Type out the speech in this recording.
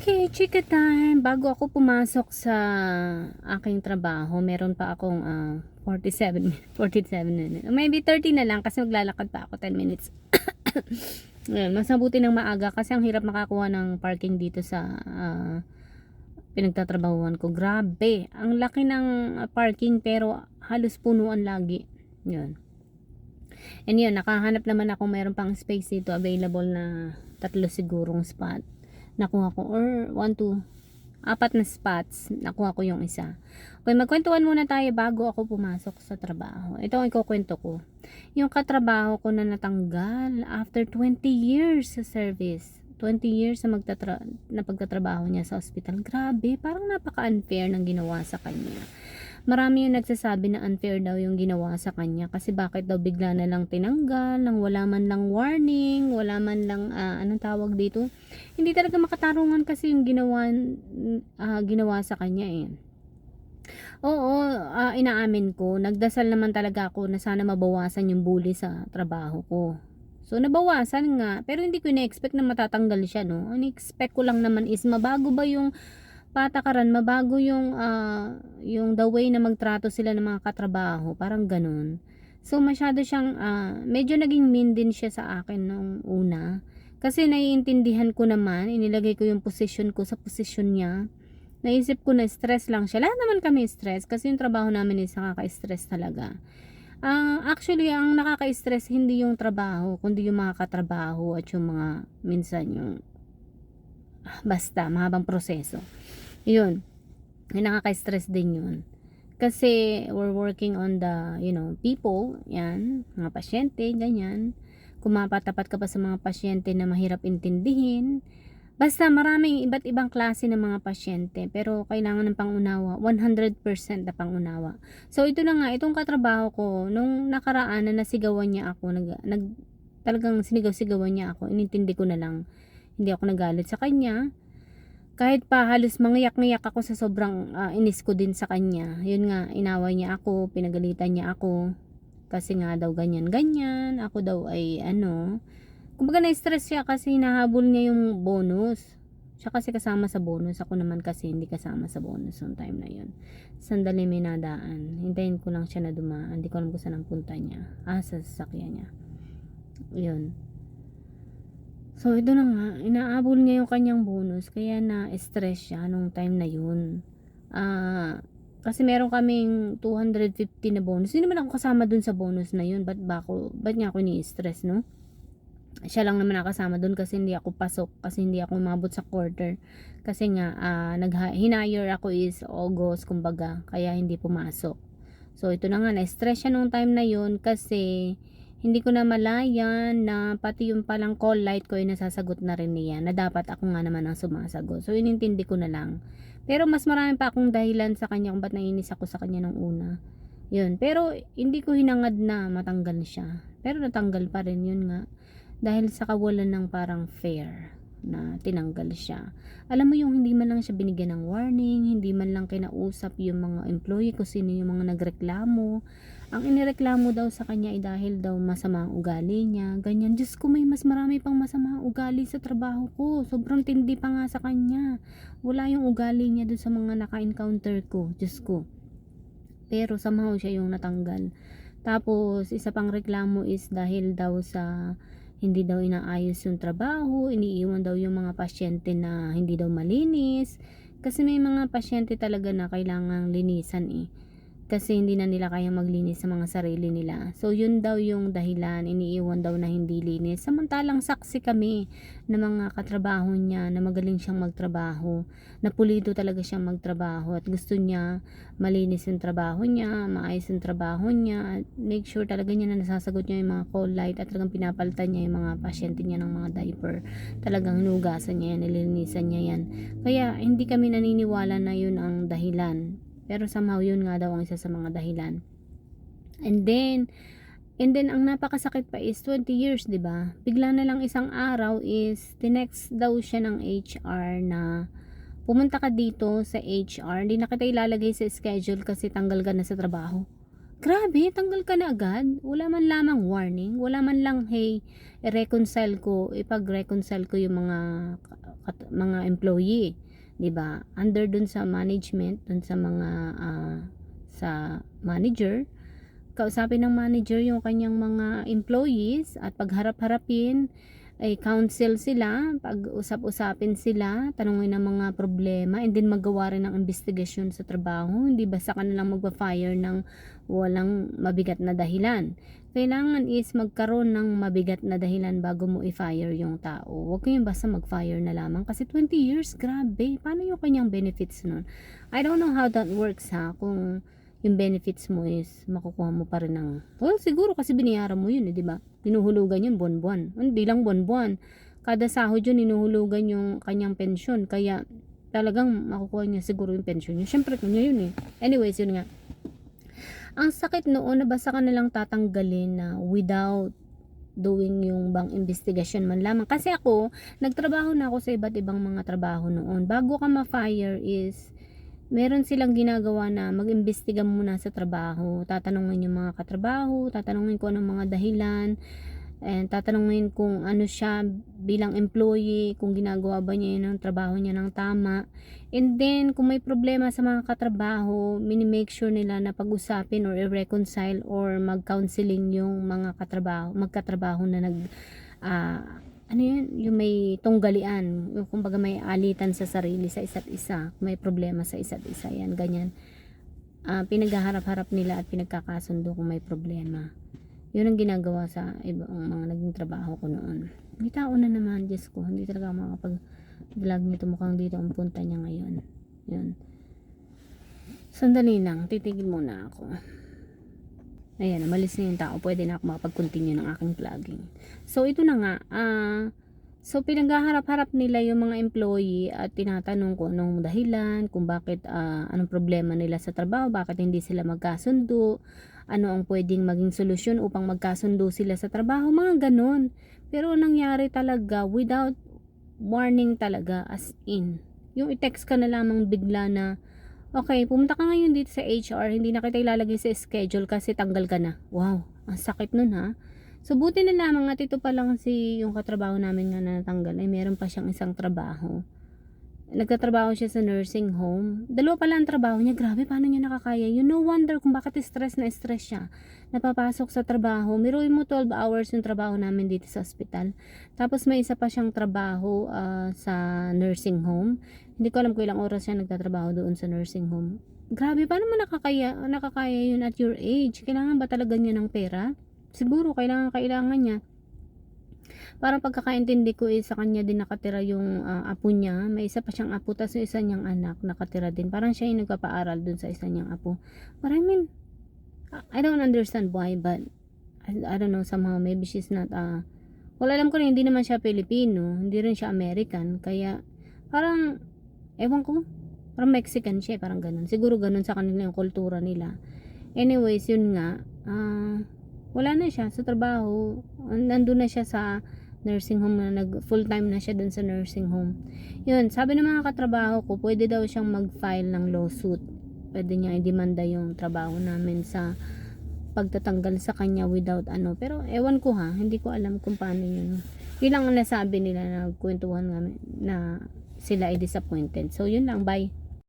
Okay, chika time. Bago ako pumasok sa aking trabaho, meron pa akong ah, 47 minutes. 47 minutes. Maybe 30 na lang kasi maglalakad pa ako 10 minutes. Ngayon, mas mabuti ng maaga kasi ang hirap makakuha ng parking dito sa ah, pinagtatrabahuan ko. Grabe. Ang laki ng ah, parking pero halos punuan lagi. Yun. And yun, nakahanap naman ako meron pang space dito available na tatlo sigurong spot. Nakuha ko or one, two, apat na spots. Nakuha ko yung isa. Okay, magkwentuhan muna tayo bago ako pumasok sa trabaho. Ito ang ikukwento ko. Yung katrabaho ko na natanggal after 20 years sa service. 20 years na, magtatra na pagtatrabaho niya sa ospital. Grabe, parang napaka-unfair ng ginawa sa kanya. Marami yung nagsasabi na unfair daw yung ginawa sa kanya kasi bakit daw bigla na lang tinanggal, nang wala man lang warning, wala man lang, ah, anong tawag dito? Hindi talaga makatarungan kasi yung ginawa, ah, ginawa sa kanya eh. Oo, ah, inaamin ko, nagdasal naman talaga ako na sana mabawasan yung bully sa trabaho ko. So, nabawasan nga, pero hindi ko na-expect na matatanggal siya, no? Ang expect ko lang naman is mabago ba yung patakaran, mabago yung, ah, yung the way na magtrato sila ng mga katrabaho, parang ganun. So, masyado siyang, ah, medyo naging mean din siya sa akin nung una. Kasi naiintindihan ko naman, inilagay ko yung position ko sa position niya. Naisip ko na stress lang siya. Lahat naman kami stress kasi yung trabaho namin is nakaka-stress talaga. Ah, actually, ang nakaka-stress hindi yung trabaho, kundi yung mga katrabaho at yung mga minsan yung basta mahabang proseso. Yun. Nakaka-stress din yun. Kasi we're working on the, you know, people, yan, mga pasyente, ganyan. Kumapatapat ka pa sa mga pasyente na mahirap intindihin. Basta maraming iba't ibang klase ng mga pasyente, pero kailangan ng pangunawa, 100% na pangunawa. So ito na nga, itong katrabaho ko, nung nakaraan na nasigawan niya ako, nag, nag talagang sinigaw-sigawan niya ako, inintindi ko na lang. Hindi ako nagalit sa kanya. Kahit pa halos mangiyak-ngiyak ako sa sobrang ah, inis ko din sa kanya. Yun nga, inaway niya ako, pinagalitan niya ako. Kasi nga daw ganyan-ganyan. Ako daw ay ano. Kumbaga na-stress siya kasi nahabol niya yung bonus. Siya kasi kasama sa bonus. Ako naman kasi hindi kasama sa bonus noong time na yun. Sandali may nadaan. Hintayin ko lang siya na dumaan. Hindi ko alam kung saan ang punta niya. Ah, sa sasakyan niya. Yun. So, ito na nga, inaabol niya yung kanyang bonus, kaya na-stress siya nung time na yun. Ah, kasi meron kaming 250 na bonus. Hindi naman ako kasama dun sa bonus na yun. Ba't ba ako, ba't niya ako ni-stress, no? Siya lang naman nakasama dun kasi hindi ako pasok, kasi hindi ako umabot sa quarter. Kasi nga, ah, nag hinire ako is August, kumbaga, kaya hindi pumasok. So, ito na nga, na-stress siya nung time na yun kasi hindi ko na malayan na pati yung palang call light ko ay nasasagot na rin niya na dapat ako nga naman ang sumasagot. So, inintindi ko na lang. Pero mas marami pa akong dahilan sa kanya kung ba't nainis ako sa kanya nung una. Yun. Pero, hindi ko hinangad na matanggal siya. Pero natanggal pa rin yun nga. Dahil sa kawalan ng parang fair na tinanggal siya. Alam mo yung hindi man lang siya binigyan ng warning, hindi man lang kinausap yung mga employee ko sino yung mga nagreklamo. Ang inireklamo daw sa kanya ay dahil daw masama ang ugali niya. Ganyan, Diyos ko may mas marami pang masama ugali sa trabaho ko. Sobrang tindi pa nga sa kanya. Wala yung ugali niya doon sa mga naka-encounter ko. Diyos ko. Pero somehow siya yung natanggal. Tapos, isa pang reklamo is dahil daw sa hindi daw inaayos yung trabaho, iniiwan daw yung mga pasyente na hindi daw malinis. Kasi may mga pasyente talaga na kailangang linisan eh. Kasi hindi na nila kaya maglinis sa mga sarili nila. So yun daw yung dahilan, iniiwan daw na hindi linis. Samantalang saksi kami na mga katrabaho niya na magaling siyang magtrabaho. Na pulido talaga siyang magtrabaho at gusto niya malinis yung trabaho niya, maayos yung trabaho niya. At make sure talaga niya na nasasagot niya yung mga call light at talagang pinapalitan niya yung mga pasyente niya ng mga diaper. Talagang hinugasan niya yan, nililinisan niya yan. Kaya hindi kami naniniwala na yun ang dahilan pero somehow yun nga daw ang isa sa mga dahilan. And then, and then ang napakasakit pa is 20 years, 'di ba? Bigla na lang isang araw is tinext daw siya ng HR na pumunta ka dito sa HR, hindi na kita ilalagay sa schedule kasi tanggal ka na sa trabaho. Grabe, tanggal ka na agad. Wala man lamang warning. Wala man lang, hey, i-reconcile ko, ipag-reconcile ko yung mga mga employee, 'di ba? Under dun sa management, dun sa mga ah, sa manager, kausapin ng manager yung kanyang mga employees at pagharap-harapin ay counsel sila, pag-usap-usapin sila, tanungin ng mga problema, and then magawa rin ng investigasyon sa trabaho. Hindi basta ka nalang magpa-fire ng walang mabigat na dahilan. Kailangan is magkaroon ng mabigat na dahilan bago mo i-fire yung tao. Huwag kayong basta mag-fire na lamang. Kasi 20 years, grabe. Paano yung kanyang benefits nun? I don't know how that works ha. Kung yung benefits mo is makukuha mo pa rin ng well siguro kasi binayaran mo yun eh, di ba hinuhulugan yun buwan-buwan hindi lang buwan-buwan kada sahod yun hinuhulugan yung kanyang pensyon kaya talagang makukuha niya siguro yung pensyon niya syempre kanya yun eh anyways yun nga ang sakit noon na basta ka nalang tatanggalin na without doing yung bang investigation man lamang. Kasi ako nagtrabaho na ako sa iba't ibang mga trabaho noon. Bago ka ma-fire is meron silang ginagawa na mag-imbestiga muna sa trabaho. Tatanungin yung mga katrabaho, tatanungin kung anong mga dahilan, and tatanungin kung ano siya bilang employee, kung ginagawa ba niya yun ang trabaho niya ng tama. And then, kung may problema sa mga katrabaho, mini-make sure nila na pag-usapin or i-reconcile or mag-counseling yung mga katrabaho, magkatrabaho na nag ah, ano yun, yung may tunggalian, yung kumbaga may alitan sa sarili sa isa't isa, may problema sa isa't isa, yan, ganyan. Ah, pinaghaharap-harap nila at pinagkakasundo kung may problema. Yun ang ginagawa sa ibang mga naging trabaho ko noon. May tao na naman, Diyos ko, hindi talaga ako makapag-vlog nito, mukhang dito ang punta niya ngayon. Yun. Sandali lang, titigil muna ako. Ayan, umalis na yung tao. Pwede na ako makapag-continue ng aking vlogging. So, ito na nga. ah so, pinaghaharap-harap nila yung mga employee at tinatanong kung anong dahilan, kung bakit, ah, anong problema nila sa trabaho, bakit hindi sila magkasundo, ano ang pwedeng maging solusyon upang magkasundo sila sa trabaho, mga ganon. Pero ang nangyari talaga without warning talaga as in. Yung i-text ka na lamang bigla na Okay, pumunta ka ngayon dito sa HR, hindi na kita ilalagay sa schedule kasi tanggal ka na. Wow, ang sakit nun ha. So, buti na lamang at ito pa lang si yung katrabaho namin nga na natanggal ay meron pa siyang isang trabaho. Nagtatrabaho siya sa nursing home. Dalawa pala ang trabaho niya. Grabe, paano niya nakakaya? You no wonder kung bakit stress na stress siya. Napapasok sa trabaho. Miruin mo 12 hours yung trabaho namin dito sa hospital. Tapos may isa pa siyang trabaho ah, sa nursing home. Hindi ko alam kung ilang oras siya nagtatrabaho doon sa nursing home. Grabe, paano mo nakakaya, nakakaya yun at your age? Kailangan ba talaga niya ng pera? Siguro, kailangan, kailangan niya. Parang pagkakaintindi ko eh, sa kanya din nakatira yung ah, apo niya. May isa pa siyang apo, tapos yung isa niyang anak nakatira din. Parang siya yung nagpapaaral dun sa isa niyang apo. But I mean, I don't understand why, but I, I don't know, somehow maybe she's not, ah, well, alam ko na hindi naman siya Pilipino, hindi rin siya American, kaya parang, ewan ko, parang Mexican siya, parang ganun. Siguro ganun sa kanila yung kultura nila. Anyways, yun nga, ah, wala na siya sa trabaho. Nandun na siya sa nursing home na nag full time na siya dun sa nursing home. Yun, sabi ng mga katrabaho ko, pwede daw siyang mag-file ng lawsuit. Pwede niya i-demanda yung trabaho namin sa pagtatanggal sa kanya without ano. Pero ewan ko ha, hindi ko alam kung paano yun. Yun lang ang nasabi nila na kwentuhan namin na sila ay disappointed. So yun lang, bye.